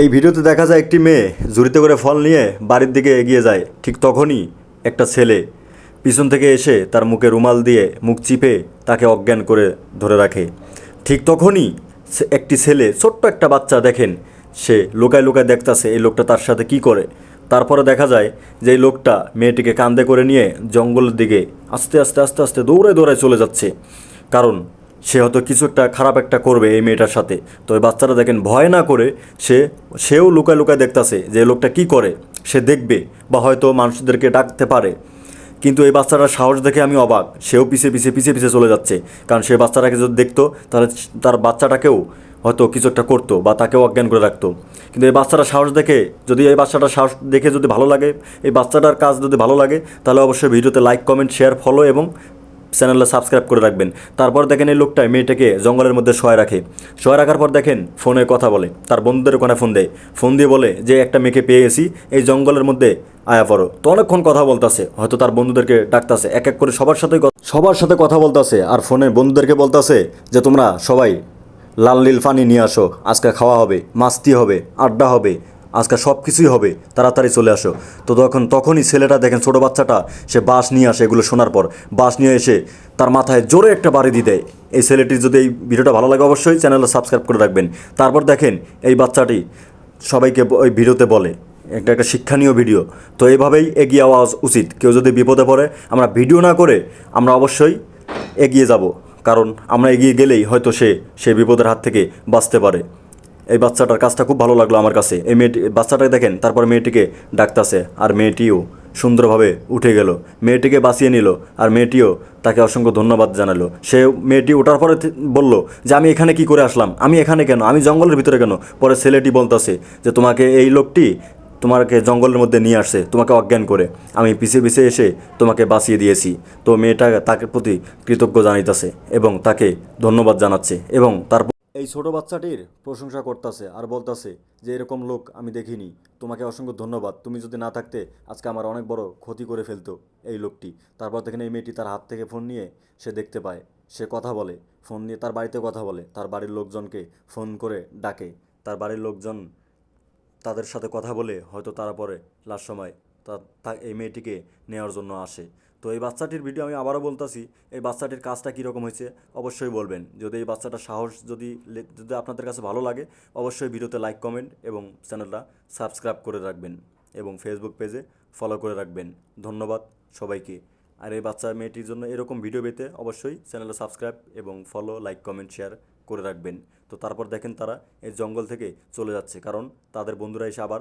এই ভিডিওতে দেখা যায় একটি মেয়ে ঝুড়িতে করে ফল নিয়ে বাড়ির দিকে এগিয়ে যায়। ঠিক তখনই একটা ছেলে পিছন থেকে এসে তার মুখে রুমাল দিয়ে মুখ চিপে তাকে অজ্ঞান করে ধরে রাখে। ঠিক তখনই একটি ছেলে, ছোট্ট একটা বাচ্চা দেখেন, সে লোকায় লোকায় দেখতাছে এই লোকটা তার সাথে কি করে। তারপরে দেখা যায় যে এই লোকটা মেয়েটিকে কান্দে করে নিয়ে জঙ্গলের দিকে আস্তে আস্তে আস্তে আস্তে দৌড়ে দৌড়ে চলে যাচ্ছে। কারণ সে হয়তো কিছু একটা খারাপ একটা করবে এই মেয়েটার সাথে। তো এই বাচ্চারা দেখেন ভয় না করে সে, সেও লুকায় লুকায় দেখতাছে যে লোকটা কি করে, সে দেখবে বা হয়তো মানুষদেরকে ডাকতে পারে। কিন্তু এই বাচ্চাটার সাহস দেখে আমি অবাক, সেও পিছিয়ে পিছিয়ে পিছিয়ে পিছিয়ে চলে যাচ্ছে। কারণ সে বাচ্চাটাকে যদি দেখতো, তাহলে তার বাচ্চাটাকেও হয়তো কিছু একটা করতো বা তাকেও অজ্ঞান করে রাখতো। কিন্তু এই বাচ্চাটার সাহস দেখে, যদি এই বাচ্চাটার সাহস দেখে যদি ভালো লাগে, এই বাচ্চাটার কাজ যদি ভালো লাগে, তাহলে অবশ্যই ভিডিওতে লাইক কমেন্ট শেয়ার ফলো এবং চ্যানেলটা সাবস্ক্রাইব করে রাখবেন। তারপর দেখেন এই লোকটা মেয়েটাকে জঙ্গলের মধ্যে শোয়া রাখে। শোয়া রাখার পর দেখেন ফোনে কথা বলে। তার বন্ধুদের ওখানে ফোন দেয়। ফোন দিয়ে বলে যে, একটা মেয়েকে পেয়ে গেছি, এই জঙ্গলের মধ্যে আয়া পড়ো। তো অনেকক্ষণ কথা বলতাছে। হয়তো তার বন্ধুদেরকে ডাকতাছে। এক এক করে সবার সাথে সবার সাথে কথা বলতাছে। আর ফোনে বন্ধুদেরকে বলতাছে যে, তোমরা সবাই লাল নীল পানি নিয়ে আসো। আজকে খাওয়া হবে, মাস্তি হবে, আড্ডা হবে। আজকে সব কিছুই হবে। তাড়াতাড়ি চলে আসো। তো তখন, তখনই ছেলেটা দেখেন ছোটো বাচ্চাটা, সে বাঁশ নিয়ে আসে এগুলো শোনার পর। বাঁশ নিয়ে এসে তার মাথায় জোরে একটা বাড়ি দিয়ে দেয়। এই ছেলেটির যদি এই ভিডিওটা ভালো লাগে অবশ্যই চ্যানেলটা সাবস্ক্রাইব করে রাখবেন। তারপর দেখেন এই বাচ্চাটি সবাইকে ওই ভিডিওতে বলে, একটা একটা শিক্ষণীয় ভিডিও। তো এইভাবেই এগিয়ে যাওয়া উচিত। কেউ যদি বিপদে পড়ে, আমরা ভিডিও না করে আমরা অবশ্যই এগিয়ে যাব। কারণ আমরা এগিয়ে গেলেই হয়তো সে সে বিপদের হাত থেকে বাঁচতে পারে। এই বাচ্চাটার কাজটা খুব ভালো লাগল আমার কাছে। এই মেয়েটি বাচ্চাটাকে দেখেন, তারপর মেয়েটিকে ডাকতাছে, আর মেয়েটিও সুন্দরভাবে উঠে গেল। মেয়েটিকে বাঁচিয়ে নিল, আর মেয়েটিও তাকে অসংখ্য ধন্যবাদ জানালো। সে মেয়েটি ওঠার পরে বলল যে, আমি এখানে কি করে আসলাম? আমি এখানে কেন? আমি জঙ্গলের ভিতরে কেন? পরে ছেলেটি বলতাছে যে, তোমাকে এই লোকটি তোমাকে জঙ্গলের মধ্যে নিয়ে আসছে, তোমাকে অজ্ঞান করে। আমি পিছিয়ে পিছিয়ে এসে তোমাকে বাঁচিয়ে দিয়েছি। তো মেয়েটা তাকে প্রতি কৃতজ্ঞ জানাইতেছে এবং তাকে ধন্যবাদ জানাচ্ছে এবং তার এই ছোট বাচ্চাটির প্রশংসা করতেছে আর বলতাছে যে এরকম লোক আমি দেখিনি। তোমাকে অসংখ্য ধন্যবাদ। তুমি যদি না থাকতে আজকে আমার অনেক বড় ক্ষতি করে ফেলতো এই লোকটি। তারপর দেখেন এই মেয়েটি তার হাত থেকে ফোন নিয়ে সে দেখতে পায়। সে কথা বলে, ফোন নিয়ে তার বাড়িতে কথা বলে। তার বাড়ির লোকজনকে ফোন করে ডাকে। তার বাড়ির লোকজন তাদের সাথে কথা বলে হয়তো তারা পরে লাস্ট সময় তা এই মেয়েটিকে নেওয়ার জন্য আসে। তো এই বাচ্চাটির ভিডিও আমি আবারও বলতাছি, এই বাচ্চাটির কাজটা কীরকম হয়েছে অবশ্যই বলবেন। যদি এই বাচ্চাটার সাহস যদি যদি আপনাদের কাছে ভালো লাগে, অবশ্যই ভিডিওতে লাইক কমেন্ট এবং চ্যানেলটা সাবস্ক্রাইব করে রাখবেন এবং ফেসবুক পেজে ফলো করে রাখবেন। ধন্যবাদ সবাইকে। আর এই বাচ্চা মেয়েটির জন্য এরকম ভিডিও পেতে অবশ্যই চ্যানেলটা সাবস্ক্রাইব এবং ফলো লাইক কমেন্ট শেয়ার করে রাখবেন। তো তারপর দেখেন তারা এই জঙ্গল থেকে চলে যাচ্ছে, কারণ তাদের বন্ধুরা এসে আবার